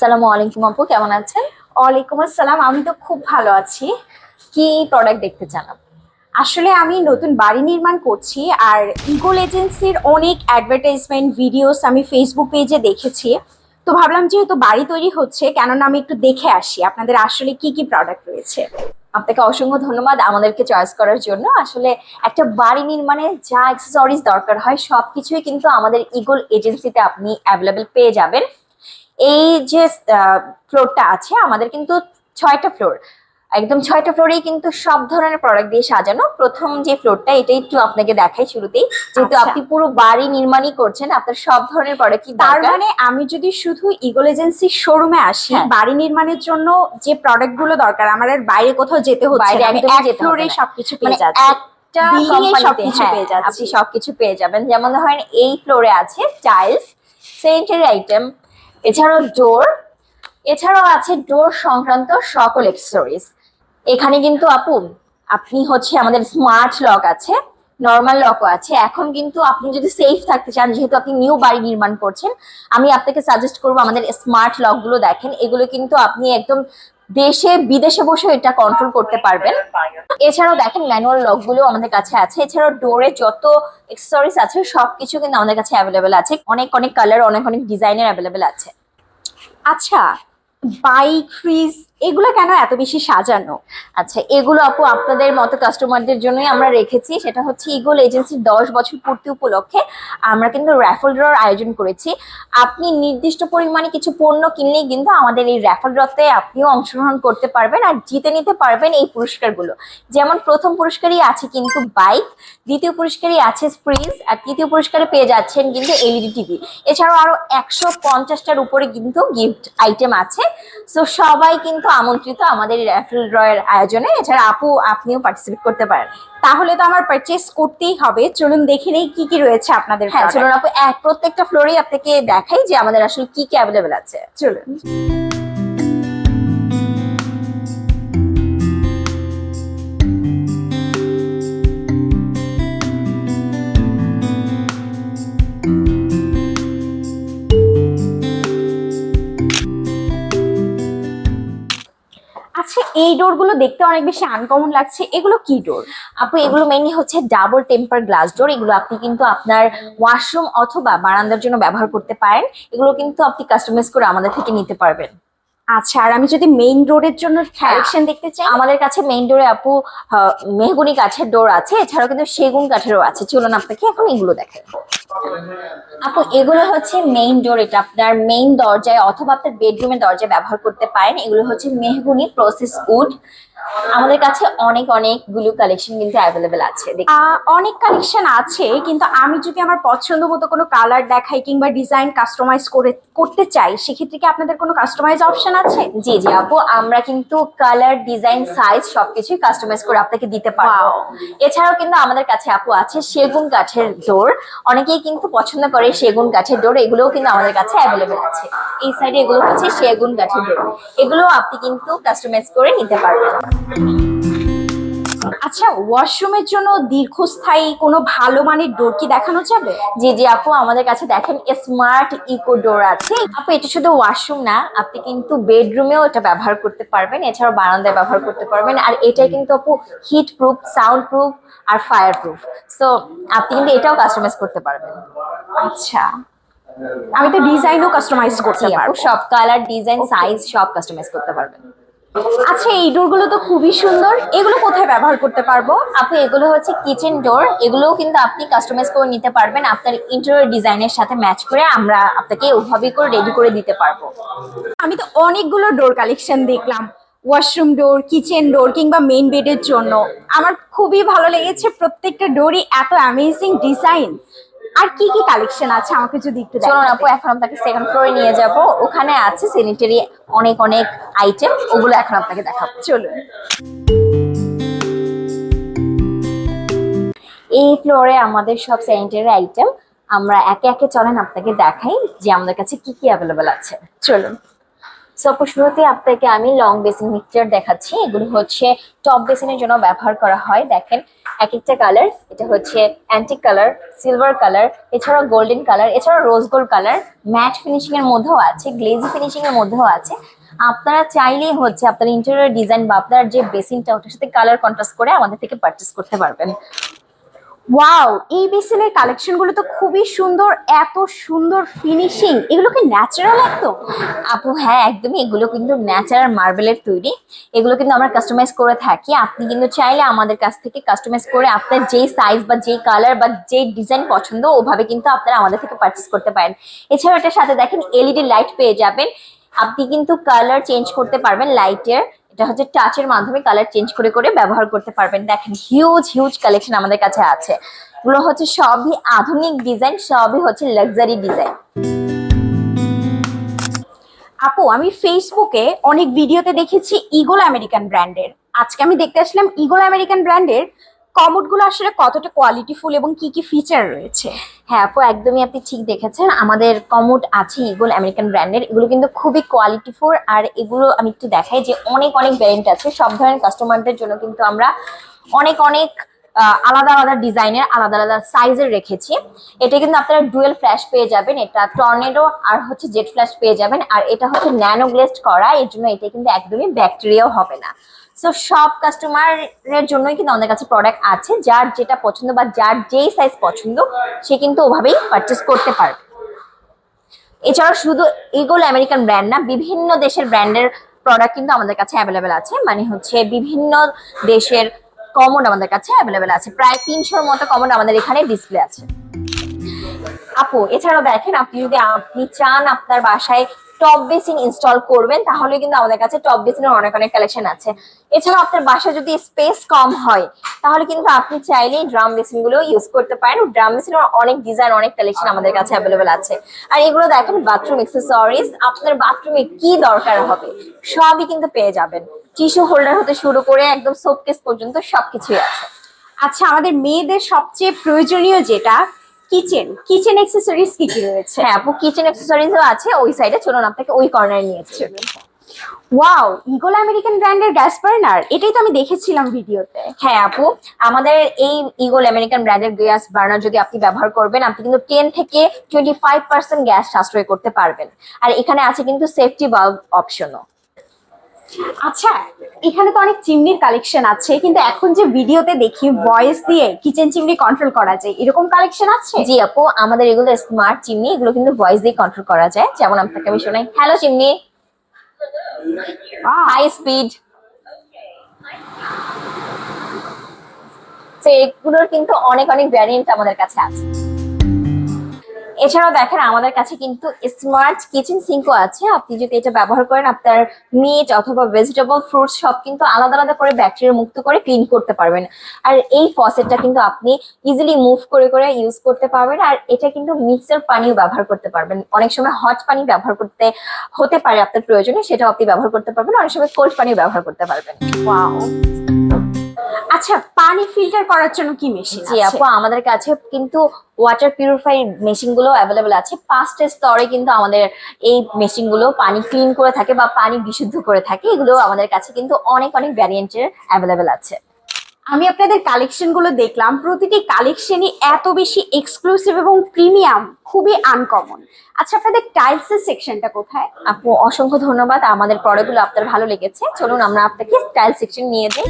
আসসালামু আলাইকুম আপু কেমন আছেন? ওয়ালাইকুম আসসালাম আমি তো খুব ভালো আছি। কি প্রোডাক্ট দেখতে চান আসলে আমি নতুন বাড়ি নির্মাণ করছি আর ইগোল এজেন্সির অনেক অ্যাডভার্টাইজমেন্ট ভিডিওস আমি ফেসবুক পেজে দেখেছি। তো ভাবলাম যেহেতু বাড়ি তৈরি হচ্ছে কেননা আমি একটু দেখে আসি আপনাদের আসলে কি কি প্রোডাক্ট রয়েছে। আপনাকে অসংখ্য ধন্যবাদ আমাদেরকে চয়েস করার জন্য। আসলে একটা বাড়ি নির্মাণে যা অ্যাক্সেসরিজ দরকার হয় সব কিছুই কিন্তু আমাদের ইগল এজেন্সিতে আপনি অ্যাভেলেবেল পেয়ে যাবেন। এই যে ফ্লোরটা আছে আমাদের কিন্তু ছয়টা ফ্লোর একদম ছয়টা ফ্লোরেই কিন্তু সব ধরনের প্রোডাক্ট দিয়ে সাজানো। প্রথম যে ফ্লোরটা এটা একটু আপনাকে দেখাই শুরুতেই। যেহেতু আচ্ছা। আপনি পুরো বাড়ি নির্মাণই করছেন আপনার সব ধরনের প্রোডাক্ট তার মানে আমি যদি শুধু ইগল এজেন্সির শোরুমে আসি হ্যাঁ। বাড়ি নির্মাণের জন্য যে প্রোডাক্টগুলো দরকার আমার আর বাইরে কোথাও যেতে হচ্ছে না, আমি এক ফ্লোরে সবকিছু মানে পেয়ে যাচ্ছি। একটা সবকিছু হ্যাঁ, পেয়ে যাচ্ছি। আপনি সবকিছু পেয়ে যাবেন। যেমন ধরেন এই ফ্লোরে আছে টাইলস সেনিটারি আইটেম এছাড়াও ডোর এছাড়াও আছে ডোর সংক্রান্ত সকল এক্সেসরিজ এখানে কিন্তু আপু, আপনি হচ্ছে আমাদের স্মার্ট লক আছে নর্মাল লকও আছে। এখন কিন্তু আপনি যদি সেফ থাকতে চান, যেহেতু আপনি নিউ বাড়ি নির্মাণ করছেন, আমি আপনাকে সাজেস্ট করব আমাদের স্মার্ট লকগুলো দেখেন। এগুলো কিন্তু আপনি একদম দেশে, বিদেশে বসে এটা কন্ট্রোল করতে পারবেন। এছাড়াও দেখেন ম্যানুয়াল লকগুলো আমাদের কাছে আছে। এছাড়াও ডোরে যত এক্সেসরিজ আছে, সবকিছু কিন্তু আমাদের কাছে অ্যাভেলেবেল আছে। অনেক অনেক কালার অনেক অনেক ডিজাইনের অ্যাভেলেবেল আছে। আচ্ছা বাইক ফ্রিজ এগুলো কেন এত বেশি সাজানো? আচ্ছা এগুলো আপু আপনাদের মতো কাস্টমারদের জন্যই আমরা রেখেছি। সেটা হচ্ছে ইগল এজেন্সির দশ বছর পূর্তি উপলক্ষে আমরা কিন্তু র্যাফল ড্রর আয়োজন করেছি। আপনি নির্দিষ্ট পরিমাণে কিছু পণ্য কিনলেই কিন্তু আমাদের এই র্যাফল ড্রতে আপনিও অংশগ্রহণ করতে পারবেন আর জিতে নিতে পারবেন এই পুরস্কারগুলো। যেমন প্রথম পুরস্কারই আছে কিন্তু বাইক দ্বিতীয় পুরস্কারই আছে ফ্রিজ আর তৃতীয় পুরস্কারে পেয়ে যাচ্ছেন কিন্তু এলইডি টিভি এছাড়াও আরও একশো পঞ্চাশটার উপরে কিন্তু গিফট আইটেম আছে। সো সবাই কিন্তু আমন্ত্রিত আমাদের র্যাফেল ড্রয়ের আয়োজনে। এছাড়া আপু আপনিও পার্টিসিপেট করতে পারেন। তাহলে তো আমার পারচেস করতেই হবে। চলুন দেখে নেই কি কি রয়েছে আপনাদের হ্যাঁ চলুন আপু এক প্রত্যেকটা ফ্লোরেই আপনাকে দেখাই যে আমাদের আসলে কি কি অ্যাভেলেবেল আছে। চলুন। আচ্ছা ডোরগুলো দেখতে অনেক বেশি আনকমন লাগছে। এগুলো কি ডোর আপু এগুলো মেইনলি হচ্ছে ডাবল টেম্পার গ্লাস ডোর এগুলো আপনি কিন্তু আপনার ওয়াশরুম অথবা বারান্দার জন্য ব্যবহার করতে পারেন। এগুলো কিন্তু আপনি কাস্টমাইজ করে আমাদের থেকে নিতে পারবেন। আচ্ছা আর আমি যদি মেইন ডোরের জন্য। কালেকশন দেখতে চাই? আমাদের কাছে মেইন ডোরে আপু মেহগুনি কাঠের ডোর আছে। এছাড়াও কিন্তু সেগুন কাঠেরও আছে। চলুন আপনাকে এখন এগুলো দেখেন আপু এগুলো হচ্ছে মেইন ডোর এটা আপনার মেইন দরজায় অথবা আপনার বেডরুমের দরজায় ব্যবহার করতে পারেন। এগুলো হচ্ছে মেহগুনি প্রসেস উড আমাদের কাছে অনেক অনেকগুলো কালেকশন কিন্তু অ্যাভেলেবেল আছে। অনেক কালেকশন আছে কিন্তু আমি যদি আমার পছন্দ মতো কোনো কালার দেখাই কিংবা ডিজাইন কাস্টমাইজ করে করতে চাই সেক্ষেত্রে কি আপনাদের কোনো কাস্টমাইজ অপশন আছে? জি জি আপু আমরা কিন্তু কালার ডিজাইন সাইজ সবকিছুই কাস্টমাইজ করে আপনাকে দিতে পারব। এছাড়াও কিন্তু আমাদের কাছে আপু আছে সেগুন কাঠের ডোর অনেকেই কিন্তু পছন্দ করে সেগুন গাছের ডোর, এগুলোও কিন্তু আমাদের কাছে অ্যাভেলেবেল আছে। এই সাইডে এগুলো হচ্ছে সেগুন গাছের ডোর। এগুলো আপনি কিন্তু কাস্টমাইজ করে নিতে পারবেন। আচ্ছা ওয়াশরুমের জন্য দীর্ঘস্থায়ী কোনো ভালো মানের ডোর কি দেখানো যাবে? জি জি আপু আমাদের কাছে দেখেন স্মার্ট ইকো ডোর আছে। আপু এটা শুধু ওয়াশরুম না আপনি কিন্তু বেডরুমেও এটা ব্যবহার করতে পারবেন এছাড়াও বারান্দায় ব্যবহার করতে পারবেন আর এটাই কিন্তু আপু হিট প্রুফ সাউন্ড প্রুফ আর ফায়ার প্রুফ সো আপনি কিন্তু এটাও কাস্টমাইজ করতে পারবেন। আচ্ছা। আমি তো ডিজাইনও কাস্টমাইজ করতে পারব। সব কালার ডিজাইন সাইজ সব কাস্টমাইজ করতে পারবেন। আচ্ছা এই ডোরগুলো তো খুবই সুন্দর। এগুলো কোথায় ব্যবহার করতে পারব? আপু, এগুলো হচ্ছে কিচেন ডোর এগুলোও কিন্তু আপনি কাস্টমাইজ করে নিতে পারবেন। আপনার ইন্টেরিয়র ডিজাইনের সাথে ম্যাচ করে আমরা আপনাকে ওভাবেই করে রেডি করে দিতে পারব। আমি তো অনেকগুলো ডোর কালেকশন দেখলাম। ওয়াশরুম ডোর কিচেন ডোর কিংবা মেইন বেডের জন্য। আমার খুবই ভালো লেগেছে। প্রত্যেকটা ডোরই এত অ্যামেজিং ডিজাইন আর কি কি কালেকশন আছে? আমাকে যদি একটু চলুন না আপু এখন আপনাকে সেকেন্ড ফ্লোরে নিয়ে যাব। ওখানে আছে স্যানিটারি অনেক অনেক আইটেম ওগুলো এখন আপনাকে দেখাবো। চলুন। এই ফ্লোরে আমাদের সব স্যানিটারি আইটেম আমরা একে একে চলেন আপনাকে দেখাই যে আমাদের কাছে কি কি অ্যাভেলেবেল আছে। চলুন। সো শুরুতে আপনাকে আমি লং বেসিন মিক্সচার দেখাচ্ছি। এগুলো হচ্ছে টপ বেসিনের জন্য ব্যবহার করা হয়। দেখেন এক একটা কালার এটা হচ্ছে অ্যান্টিক কালার সিলভার কালার এছাড়াও গোল্ডেন কালার এছাড়াও rose gold colour matt finishing এর মধ্যেও আছে গ্লেজি ফিনিশিং এর মধ্যেও আছে। আপনারা চাইলেই হচ্ছে আপনার ইন্টেরিয়র ডিজাইন বা আপনার যে বেসিনটা ওটার সাথে কালার কন্ট্রাস্ট করে আমাদের থেকে পারচেস করতে পারবেন। ওয়াও এই বেসিনের কালেকশনগুলো তো খুবই সুন্দর, এত সুন্দর ফিনিশিং এগুলো কি ন্যাচারাল একদম? আপু হ্যাঁ একদমই, এগুলো কিন্তু ন্যাচারাল মার্বেলের তৈরি। এগুলো কিন্তু আমরা কাস্টমাইজ করে থাকি। আপনি কিন্তু চাইলে আমাদের কাছ থেকে কাস্টমাইজ করে আপনার যেই সাইজ বা যেই কালার বা যেই ডিজাইন পছন্দ, ওভাবে কিন্তু আপনারা আমাদের থেকে পারচেস করতে পারেন। এছাড়াও এটার সাথে দেখেন এলইডি লাইট পেয়ে যাবেন। আপনি কিন্তু কালার চেঞ্জ করতে পারবেন লাইটের এটা হচ্ছে টাচের মাধ্যমে কালার চেঞ্জ করে করে ব্যবহার করতে পারবেন। দেখেন হিউজ হিউজ কালেকশন আমাদের কাছে আছে। এগুলো হচ্ছে সবই আধুনিক ডিজাইন সবই হচ্ছে লাক্সারি ডিজাইন আপু, আমি ফেসবুকে অনেক ভিডিওতে দেখেছি ইগল আমেরিকান ব্র্যান্ডের আজকে আমি দেখতে আসলাম ইগল আমেরিকান ব্র্যান্ডের কমোডগুলো আসলে কতটা কোয়ালিটিফুল এবং কি কি ফিচার রয়েছে? হ্যাঁ আপু, একদমই আপনি ঠিক দেখেছেন। আমাদের কমোড আছে এগুলো আমেরিকান ব্র্যান্ডের এগুলো কিন্তু খুবই কোয়ালিটিফুল আর এগুলো আমি একটু দেখাই যে অনেক অনেক ভ্যারিয়েন্ট আছে। সব ধরনের কাস্টমারদের জন্য কিন্তু আমরা অনেক অনেক আলাদা আলাদা ডিজাইনের, আলাদা আলাদা সাইজের রেখেছি। এটা কিন্তু আপনারা ডুয়েল ফ্ল্যাশ পেয়ে যাবেন। এটা টর্নেডো আর হচ্ছে জেট ফ্ল্যাশ পেয়ে যাবেন। আর এটা হচ্ছে ন্যানো গ্লেসড করা। এর জন্য এটা কিন্তু একদমই ব্যাকটেরিয়াও হবে না। সো সব কাস্টমারের জন্যই কিন্তু আমাদের কাছে প্রোডাক্ট আছে। যার যেটা পছন্দ বা যার যেই সাইজ পছন্দ, সে কিন্তু ওভাবেই পারচেস করতে পারবে। এছাড়াও শুধু ইগোল আমেরিকান ব্র্যান্ড না, বিভিন্ন দেশের ব্র্যান্ডের প্রোডাক্ট কিন্তু আমাদের কাছে অ্যাভেলেবেল আছে। মানে হচ্ছে বিভিন্ন দেশের কমন আমাদের কাছে অ্যাভেলেবেল আছে। প্রায় তিনশোর মতো কমন আমাদের এখানে ডিসপ্লে আছে। আপু, এছাড়াও দেখেন, আপনি যদি, আপনি চান আপনার বাসায় টপ বেসিন ইনস্টল করবেন, তাহলে কিন্তু আমাদের কাছে টপ বেসিনের অনেক অনেক কালেকশন আছে। এছাড়াও আপনার বাসায় যদি স্পেস কম হয়, তাহলে কিন্তু আপনি চাইলেই ড্রাম বেসিনগুলো ইউজ করতে পারেন। ড্রাম বেসিনের অনেক ডিজাইন অনেক কালেকশন আমাদের কাছে অ্যাভেলেবেল আছে। আর এগুলো দেখেন বাথরুম এক্সেসরিজ আপনার বাথরুমে কি দরকার হবে, সবই কিন্তু পেয়ে যাবেন। টিস্যু হোল্ডার হতে শুরু করে একদম সোপকেস পর্যন্ত সবকিছুই আছে। আচ্ছা আমাদের মেয়েদের সবচেয়ে প্রয়োজনীয় যেটা কিচেন কিচেন অ্যাক্সেসরিজ কি কি রয়েছে? হ্যাঁ আপু কিচেন অ্যাক্সেসরিজও আছে ওই সাইডে চলুন আপনাকে ওই কর্নারে নিয়েছি ওয়াও ইগল আমেরিকান ব্র্যান্ডের গ্যাস বার্নার এটাই তো আমি দেখেছিলাম ভিডিওতে। হ্যাঁ আপু আমাদের এই ইগোল আমেরিকান ব্র্যান্ডের গ্যাস বার্নার যদি আপনি ব্যবহার করবেন আপনি কিন্তু টেন থেকে টোয়েন্টি ফাইভ পার্সেন্ট গ্যাস সাশ্রয় করতে পারবেন। আর এখানে আছে কিন্তু সেফটি বাল্ব অপশনও আচ্ছা এখানে তো অনেক চিমনির কালেকশন আছে কিন্তু এখন যে ভিডিওতে দেখি ভয়েস দিয়ে কিচেন চিমনি কন্ট্রোল করা যায় এরকম কালেকশন আছে? জি আপু আমাদের এগুলো স্মার্ট চিমনি এগুলো কিন্তু ভয়েস দিয়ে কন্ট্রোল করা যায়। যেমন আপনাকে আমি শোনাই। Hello chimney. হাই স্পিড তো এগুলোর কিন্তু অনেক অনেক ভ্যারিয়েন্ট আমাদের কাছে আছে। এছাড়াও দেখেন আমাদের কাছে কিন্তু স্মার্ট কিচেন সিঙ্কও আছে। আপনি যদি এটা ব্যবহার করেন, আপনার মিট অথবা ভেজিটেবল ফ্রুটস সব কিন্তু আলাদা আলাদা করে ব্যাকটেরিয়া মুক্ত করে ক্লিন করতে পারবেন। আর এই ফসেটটা কিন্তু আপনি ইজিলি মুভ করে করে ইউজ করতে পারবেন। আর এটা কিন্তু মিক্সার পানিও ব্যবহার করতে পারবেন। অনেক সময় হট পানি ব্যবহার করতে হতে পারে আপনার প্রয়োজনে, সেটাও আপনি ব্যবহার করতে পারবেন। অনেক সময় কোল্ড পানি ব্যবহার করতে পারবেন। ওয়াও আচ্ছা পানি ফিল্টার করার জন্য কি মেশিন জি আপু আমাদের কাছে কিন্তু ওয়াটার পিউরিফাই মেশিনগুলো অ্যাভেলেবেল আছে। পাঁচটা স্তরে কিন্তু আমাদের এই মেশিনগুলো পানি ক্লিন করে থাকে বা পানি বিশুদ্ধ করে থাকে। এগুলো আমাদের কাছে কিন্তু অনেক অনেক ভ্যারিয়েন্টের অ্যাভেলেবেল আছে। আমি আপনাদের কালেকশনগুলো দেখলাম। প্রতিটি কালেকশনই এত বেশি এক্সক্লুসিভ এবং প্রিমিয়াম খুবই আনকমন আচ্ছা আপনাদের টাইলস এর সেকশনটা কোথায়? আপু অসংখ্য ধন্যবাদ। আমাদের প্রোডাক্টগুলো আপনার ভালো লেগেছে। চলুন আমরা আপনাকে স্টাইল সেকশন নিয়ে যাই।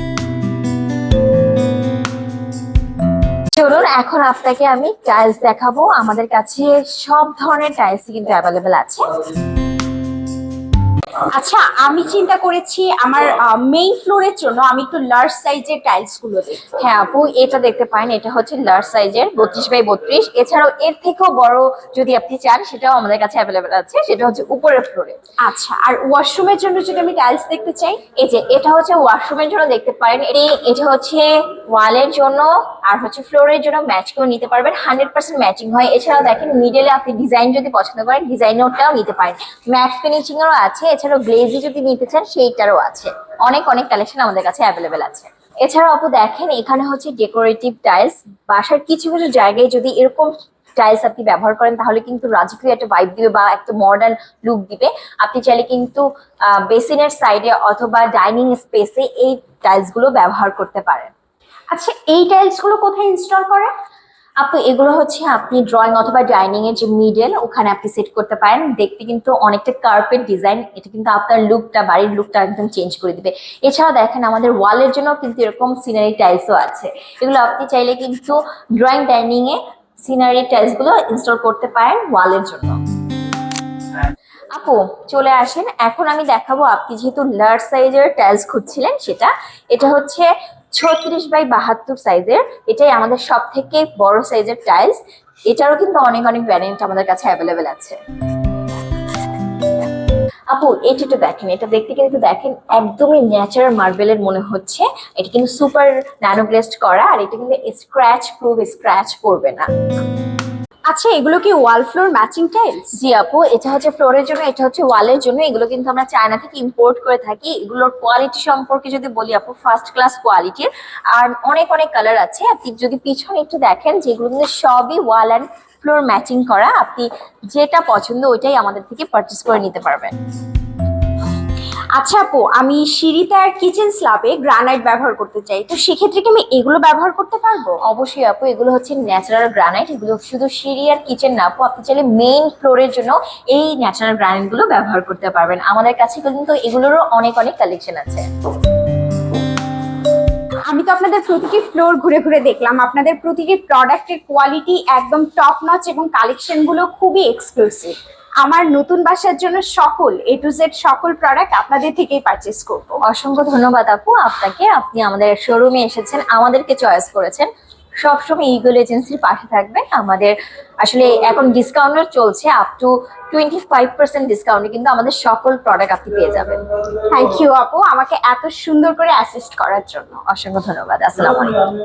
চলুন, এখন আপনাকে আমি টাইলস দেখাবো। আমাদের কাছে সব ধরনের টাইলস কিন্তু অ্যাভেলেবেল আছে। আচ্ছা আমি চিন্তা করেছি আমার মেইন ফ্লোরের জন্য আমি একটু লার্জ সাইজের টাইলসগুলো হ্যাঁ আপু, এটা দেখতে পারেন, এটা হচ্ছে লার্জ সাইজের বত্রিশ বাই বত্রিশ। এছাড়াও এর থেকেও বড় যদি আপনি চান, সেটাও আমাদের কাছে অ্যাভেলেবেল আছে, সেটা হচ্ছে উপরের ফ্লোরে আচ্ছা আর ওয়াশরুমের জন্য যদি আমি টাইলস দেখতে চাই, এই যে, এটা হচ্ছে ওয়াশরুমের জন্য দেখতে পারেন। এটা হচ্ছে ওয়ালের জন্য। আর হচ্ছে ফ্লোরের জন্য ম্যাচ করে নিতে পারবেন। হান্ড্রেড পার্সেন্ট ম্যাচিং হয়। এছাড়াও দেখেন মিডলে আপনি ডিজাইন যদি পছন্দ করেন ডিজাইনারটাও নিতে পারেন। ম্যাট ফিনিশিং এরও আছে। এছাড়াও গ্লেজি যদি নিতে চান, সেইটারও আছে। অনেক অনেক কালেকশন আমাদের কাছে অ্যাভেলেবেল আছে। এছাড়াও আপু দেখেন, এখানে হচ্ছে ডেকোরেটিভ টাইলস বাসার কিছু কিছু জায়গায় যদি এরকম টাইলস আপনি ব্যবহার করেন, তাহলে কিন্তু রাজকীয় একটা ভাইব দিবে বা একটা মডার্ন লুক দিবে। আপনি চাইলে কিন্তু বেসিনের সাইডে অথবা ডাইনিং স্পেসে এই টাইলসগুলো ব্যবহার করতে পারেন। আচ্ছা এই টাইলসগুলো কোথায় ইনস্টল করে? আপু, এগুলো হচ্ছে আপনি ড্রয়িং অথবা ডাইনিং এর যে মিডল ওখানে আপনি সেট করতে পারেন। দেখতে কিন্তু অনেকটা কার্পেট ডিজাইন এটা কিন্তু আপনার লুকটা বাড়ির লুকটা একদম চেঞ্জ করে দিবে। এছাড়াও দেখেন, আমাদের ওয়ালের জন্য কিন্তু এরকম সিনারি টাইলসও আছে। এগুলো আপনি চাইলে কিন্তু ড্রয়িং ডাইনিং এ সিনারি টাইলসগুলো ইনস্টল করতে পারেন ওয়ালের জন্য। আপু, চলে আসেন। এখন আমি দেখাবো আপনি যেহেতু লার্জ সাইজের টাইলস খুঁজছিলেন সেটা। এটা হচ্ছে ছত্রিশ বাই বাহাত্তর সাইজের, এটাই আমাদের সব থেকে বড় সাইজের টাইলস। এটারও কিন্তু অনেক অনেক ভ্যারিয়েন্ট আমাদের কাছে অ্যাভেলেবেল আছে। আপু, এটা একটু দেখেন, এটা দেখতে কিন্তু দেখেন, একদমই ন্যাচারাল মার্বেলের মনে হচ্ছে। এটা কিন্তু সুপার ন্যানোগ্লেস্ট করা, আর এটা কিন্তু স্ক্র্যাচ প্রুফ স্ক্র্যাচ পড়বে না। আচ্ছা এগুলো কি ওয়াল ফ্লোর ম্যাচিং টাইলস জি আপু, এটা হচ্ছে ফ্লোরের জন্য, এটা হচ্ছে ওয়ালের জন্য, এগুলো কিন্তু আমরা চায়না থেকে ইম্পোর্ট করে থাকি। এগুলোর কোয়ালিটি সম্পর্কে যদি বলি আপু ফার্স্ট ক্লাস কোয়ালিটির আর অনেক অনেক কালার আছে। আপনি যদি পিছনে একটু দেখেন, যেগুলো কিন্তু সবই ওয়াল অ্যান্ড ফ্লোর ম্যাচিং করা, আপনি যেটা পছন্দ ওইটাই আমাদের থেকে পারচেস করে নিতে পারবেন। আচ্ছা আপু আমি সিঁড়িতে আর কিচেন স্ল্যাবে গ্রানাইট ব্যবহার করতে চাই তো সেক্ষেত্রে কি আমি এগুলো ব্যবহার করতে পারব? অবশ্যই আপু এগুলো হচ্ছে ন্যাচারাল গ্রানাইট এগুলো শুধু সিঁড়ি আর কিচেন না আপু আপনি চাইলে মেইন ফ্লোরের জন্য এই ন্যাচারাল গ্রানাইটগুলো ব্যবহার করতে পারবেন। আমাদের কাছে কিন্তু এগুলোরও অনেক অনেক কালেকশন আছে। আমি তো আপনাদের প্রতিটি ফ্লোর ঘুরে ঘুরে দেখলাম আপনাদের প্রতিটি প্রোডাক্টের কোয়ালিটি একদম টপ নচ এবং কালেকশনগুলো খুবই এক্সক্লুসিভ আমার নতুন বাসার জন্য সকল এ টু জেড সকল প্রোডাক্ট আপনাদের থেকেই পারচেস করব। অসংখ্য ধন্যবাদ আপু। আপনাকে আপনি আমাদের শোরুমে এসেছেন আমাদেরকে চয়েস করেছেন। সবসময় ইগল এজেন্সির পাশে থাকবেন। আমাদের আসলে এখন ডিসকাউন্টও চলছে up to twenty five percent ডিসকাউন্টে কিন্তু আমাদের সকল প্রোডাক্ট আপনি পেয়ে যাবেন। থ্যাংক ইউ আপু। আমাকে এত সুন্দর করে অ্যাসিস্ট করার জন্য। অসংখ্য ধন্যবাদ। আসসালামু আলাইকুম।